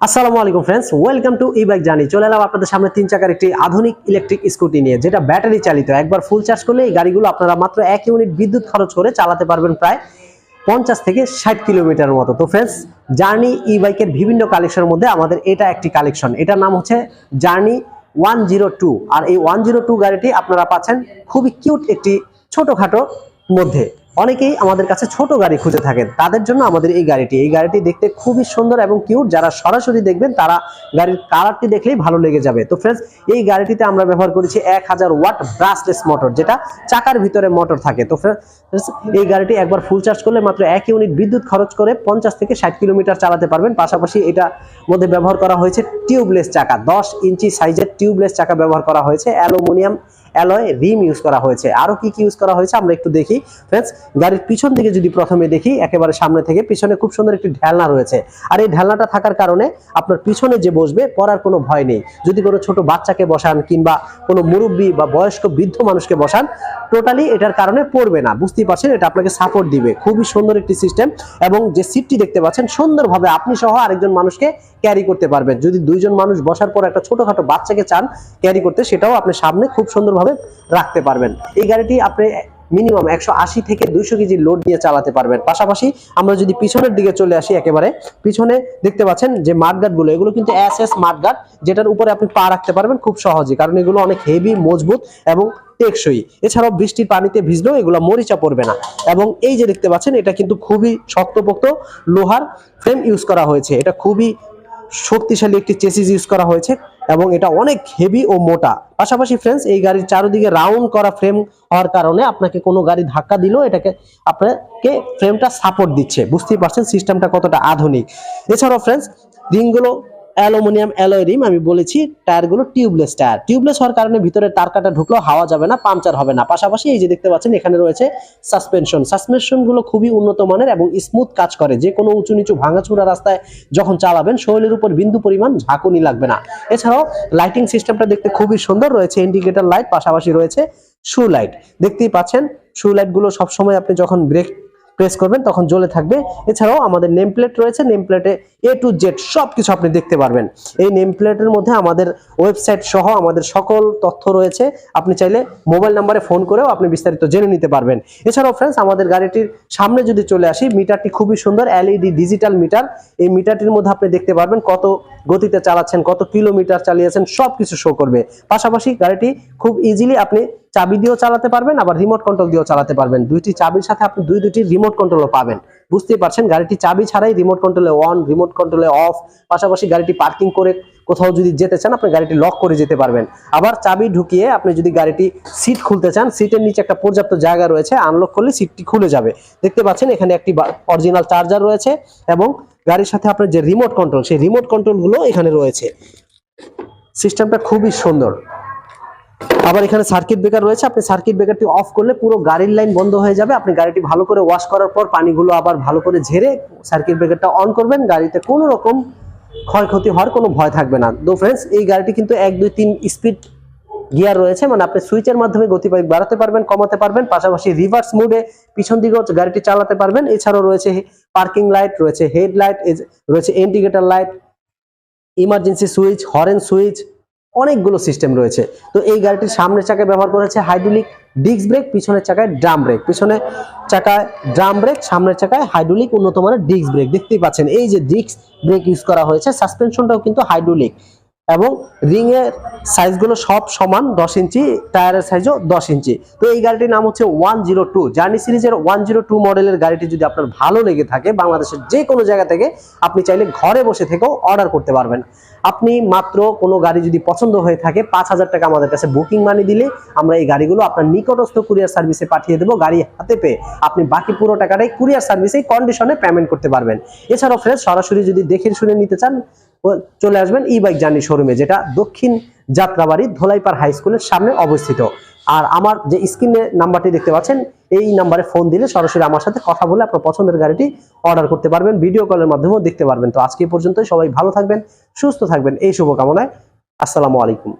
আসসালামু আলাইকুম friends welcome to E bike journey চলে এলাম আপনাদের সামনে তিন চাকার একটি আধুনিক ইলেকট্রিক স্কুটি নিয়ে, যেটা ব্যাটারি চালিত। একবার ফুল চার্জ করলে এই গাড়িগুলো আপনারা মাত্র এক ইউনিট বিদ্যুৎ খরচ করে চালাতে পারবেন প্রায় পঞ্চাশ থেকে ষাট কিলোমিটার মতো। তো ফ্রেন্ডস জার্নি ই বাইকের বিভিন্ন কালেকশনের মধ্যে আমাদের এটা একটি কালেকশন এটার নাম হচ্ছে জার্নি ওয়ান জিরো টু আর এই ওয়ান জিরো টু গাড়িটি আপনারা পাচ্ছেন খুবই কিউট একটি ছোটোখাটো মধ্যে। অনেকেই আমাদের কাছে ছোট গাড়ি খুঁজে থাকেন। তাদের জন্য আমাদের এই গাড়িটি। এই গাড়িটি দেখতে খুবই সুন্দর এবং কিউট যারা সরাসরি দেখবেন, তারা গাড়ির কালারটি দেখলেই ভালো লেগে যাবে। তো ফ্রেন্ডস এই গাড়িটিতে আমরা ব্যবহার করেছি এক হাজার ওয়াট ব্রাসলেস মোটর যেটা চাকার ভিতরে মোটর থাকে। তো ফ্রেন্ডস এই গাড়িটি একবার ফুল চার্জ করলে মাত্র এক ইউনিট বিদ্যুৎ খরচ করে পঞ্চাশ থেকে ষাট কিলোমিটার চালাতে পারবেন। পাশাপাশি এটা মধ্যে ব্যবহার করা হয়েছে টিউবলেস চাকা। দশ ইঞ্চি সাইজের টিউবলেস চাকা ব্যবহার করা হয়েছে। অ্যালুমিনিয়াম অ্যালয় রিম ইউজ করা হয়েছে। আরও কি কি ইউজ করা হয়েছে আমরা একটু দেখি। ফ্রেন্ডস, গাড়ির পিছন দিকে যদি প্রথমে দেখি, একেবারে সামনে থেকে, পিছনে খুব সুন্দর একটি ঢেলনা রয়েছে। আর এই ঢেলনাটা থাকার কারণে আপনার পিছনে যে বসবে, পড়ার কোনো ভয় নেই। যদি কোনো ছোট বাচ্চাকে বসান, কিংবা কোনো মুরব্বী বা বয়স্ক বৃদ্ধ মানুষকে বসান, টোটালি এটার কারণে পড়বে না। বুঝতেই পারছেন, এটা আপনাকে সাপোর্ট দিবে। খুবই সুন্দর একটি সিস্টেম এবং যে সিটটি দেখতে পাচ্ছেন, সুন্দরভাবে আপনি সহ আরেকজন মানুষকে ক্যারি করতে পারবেন। যদি দুইজন মানুষ বসার পর একটা ছোটখাটো বাচ্চাকে চান ক্যারি করতে, সেটাও আপনি সামনে খুব সুন্দরভাবে রাখতে পারবেন। এই গাড়িটি আপনি মিনিমাম একশো আশি থেকে দুইশো কেজি লোড নিয়ে চালাতে পারবেন। পাশাপাশি আমরা যদি পিছনের দিকে চলে আসি একেবারে, পিছনে দেখতে পাচ্ছেন যে মাঠগার্ডগুলো এগুলো কিন্তু এস এস মাঠগার্ড যেটার উপরে আপনি পা রাখতে পারবেন খুব সহজে, কারণ এগুলো অনেক হেভি মজবুত এবং টেকসই। এছাড়াও বৃষ্টির পানিতে ভিজলেও এগুলো মরিচা পড়বে না। এবং এই যে দেখতে পাচ্ছেন, এটা কিন্তু খুবই শক্তপোক্ত লোহার ফ্রেম ইউজ করা হয়েছে। এটা খুবই শক্তিশালী একটি চেসিস ইউজ করা হয়েছে। এবং এটা অনেক হেভি ও মোটা। পাশাপাশি ফ্রেন্ডস এই গাড়ির চারদিকে রাউন্ড করা ফ্রেম হওয়ার কারণে আপনাকে কোনো গাড়ি ধাক্কা দিলেও এটাকে আপনাকে ফ্রেমটা সাপোর্ট দিচ্ছে। বুঝতেই পারছেন সিস্টেমটা কতটা আধুনিক। এছাড়াও ফ্রেন্ডস রিংগুলো অ্যালুমিনিয়াম অ্যালয় রিম আমি বলেছি, টায়ারগুলো টিউবলেস টায়ার। টিউবলেস হওয়ার কারণে ভিতরে তার কাটা হাওয়া যাবে না, পাংচার হবে না। পাশাপাশি এই যে দেখতে পাচ্ছেন, এখানে রয়েছে সাসপেনশন। সাসপেনশনগুলো খুবই উন্নত মানের এবং স্মুথ কাজ করে। যে কোনো উঁচু নিচু ভাঙাচুরা রাস্তায় যখন চালাবেন, শরীরের উপর বিন্দু পরিমাণ ঝাঁকুনি লাগবে না। এছাড়াও লাইটিং সিস্টেমটা দেখতে খুবই সুন্দর রয়েছে ইন্ডিকেটর লাইট পাশাপাশি রয়েছে শু লাইট দেখতেই পাচ্ছেন শু লাইটগুলো সবসময় আপনি যখন ব্রেক প্রেস করবেন, তখন জ্বলে থাকবে। এছাড়াও আমাদের নেম প্লেট রয়েছে নেম প্লেটে এ টু জেড সব কিছু আপনি দেখতে পারবেন। এই নেম প্লেটের মধ্যে আমাদের ওয়েবসাইট সহ আমাদের সকল তথ্য রয়েছে। আপনি চাইলে মোবাইল নাম্বারে ফোন করেও আপনি বিস্তারিত জেনে নিতে পারবেন। এছাড়াও ফ্রেন্ডস আমাদের গাড়িটির সামনে যদি চলে আসি মিটারটি খুবই সুন্দর এলইডি ডিজিটাল মিটার এই মিটারটির মধ্যে আপনি দেখতে পারবেন কত গতিতে চালাচ্ছেন, কত কিলোমিটার চালিয়েছেন সব কিছু শো করবে। পাশাপাশি গাড়িটি খুব ইজিলি আপনি চাবি দিয়েও চালাতে পারবেন, আবার রিমোট কন্ট্রোল দিয়েও চালাতে পারবেন। দুইটি চাবির সাথে আপনি দুই দুটি রিমোট কন্ট্রোলও পাবেন। বুঝতেই পারছেন, গাড়িটি চাবি ছাড়াই রিমোট কন্ট্রোলে অন রিমোট কন্ট্রোলে অফ পাশাপাশি গাড়িটি পার্কিং করে কোথাও যদি যেতে চান, আপনি গাড়িটি লক করে যেতে পারবেন। আবার চাবি ঢুকিয়ে আপনি যদি গাড়িটি সিট খুলতে চান সিটের নিচে একটা পর্যাপ্ত জায়গা রয়েছে আনলক করলে সিটটি খুলে যাবে। দেখতে পাচ্ছেন, এখানে একটি অরিজিনাল চার্জার রয়েছে এবং গাড়ির সাথে আপনার যে রিমোট কন্ট্রোল সেই রিমোট কন্ট্রোলগুলো এখানে রয়েছে। সিস্টেমটা খুবই সুন্দর। আবার এখানে সার্কিট ব্রেকার রয়েছে। আপনি সার্কিট ব্রেকারটি অফ করলে পুরো গাড়ির লাইন বন্ধ হয়ে যাবে। আপনি গাড়িটি ভালো করে ওয়াশ করার পর পানিগুলো আবার ভালো করে ঝেড়ে সার্কিট ব্রেকারটা অন করবেন। গাড়িতে কোনো রকম ক্ষয়ক্ষতি হওয়ার কোনো ভয় থাকবে না। তো ফ্রেন্ডস এই গাড়িটি কিন্তু এক, দুই, তিন স্পিড গিয়ার রয়েছে। মানে আপনি সুইচের মাধ্যমে গতিবেগ বাড়াতে পারবেন, কমাতে পারবেন। পাশাপাশি রিভার্স মুডে পিছন দিকেও গাড়িটি চালাতে পারবেন। এছাড়াও রয়েছে পার্কিং লাইট রয়েছে হেডলাইট রয়েছে indicator light emergency switch horn switch অনেকগুলো সিস্টেম রয়েছে। তো এই গাড়িটির সামনের চাকায় ব্যবহার করেছে হাইড্রোলিক ডিস্ক ব্রেক, পিছনের চাকায় ড্রাম ব্রেক। পিছনে চাকায় ড্রাম ব্রেক, সামনের চাকায় হাইড্রোলিক উন্নত মানের ডিস্ক ব্রেক। দেখতেই পাচ্ছেন, এই যে ডিস্ক ব্রেক ইউজ করা হয়েছে, সাসপেনশনটাও কিন্তু হাইড্রোলিক। এবং রিং এর সাইজগুলো সব সমান দশ ইঞ্চি, টায়ারের সাইজও দশ ইঞ্চি। তো এই গাড়িটির নাম হচ্ছে ওয়ান জিরো টু। জার্নি সিরিজের ওয়ান জিরো টু মডেলের গাড়িটি যদি আপনার ভালো লেগে থাকে, বাংলাদেশের যে কোনো জায়গা থেকে, আপনি চাইলে ঘরে বসে থেকেও অর্ডার করতে পারবেন। আপনি মাত্র কোনো গাড়ি যদি পছন্দ হয়ে থাকে, পাঁচ হাজার টাকা আমাদের কাছে বুকিং মানি দিলে আমরা এই গাড়িগুলো আপনার নিকটস্থ কুরিয়ার সার্ভিসে পাঠিয়ে দেবো গাড়ি হাতে পেয়ে। আপনি বাকি পুরো টাকাটাই কুরিয়ার সার্ভিসেই কন্ডিশনে পেমেন্ট করতে পারবেন। এছাড়াও ফ্রেন্ড সরাসরি যদি দেখে শুনে নিতে চান চলে আসবেন ই বাইক জার্নি শোরুমে যেটা দক্ষিণ যাত্রাবাড়ি ধোলাইপাড় হাই স্কুলের সামনে অবস্থিত। আর আমার যে স্ক্রিনে নাম্বারটি দেখতে পাচ্ছেন, এই নাম্বারে ফোন দিলে সরাসরি আমার সাথে কথা বলে আপনার পছন্দের গাড়িটি অর্ডার করতে পারবেন ভিডিও কলের মাধ্যমেও দেখতে পারবেন। তো আজকে পর্যন্ত সবাই ভালো থাকবেন, সুস্থ থাকবেন, এই শুভকামনায়। আসসালামু আলাইকুম।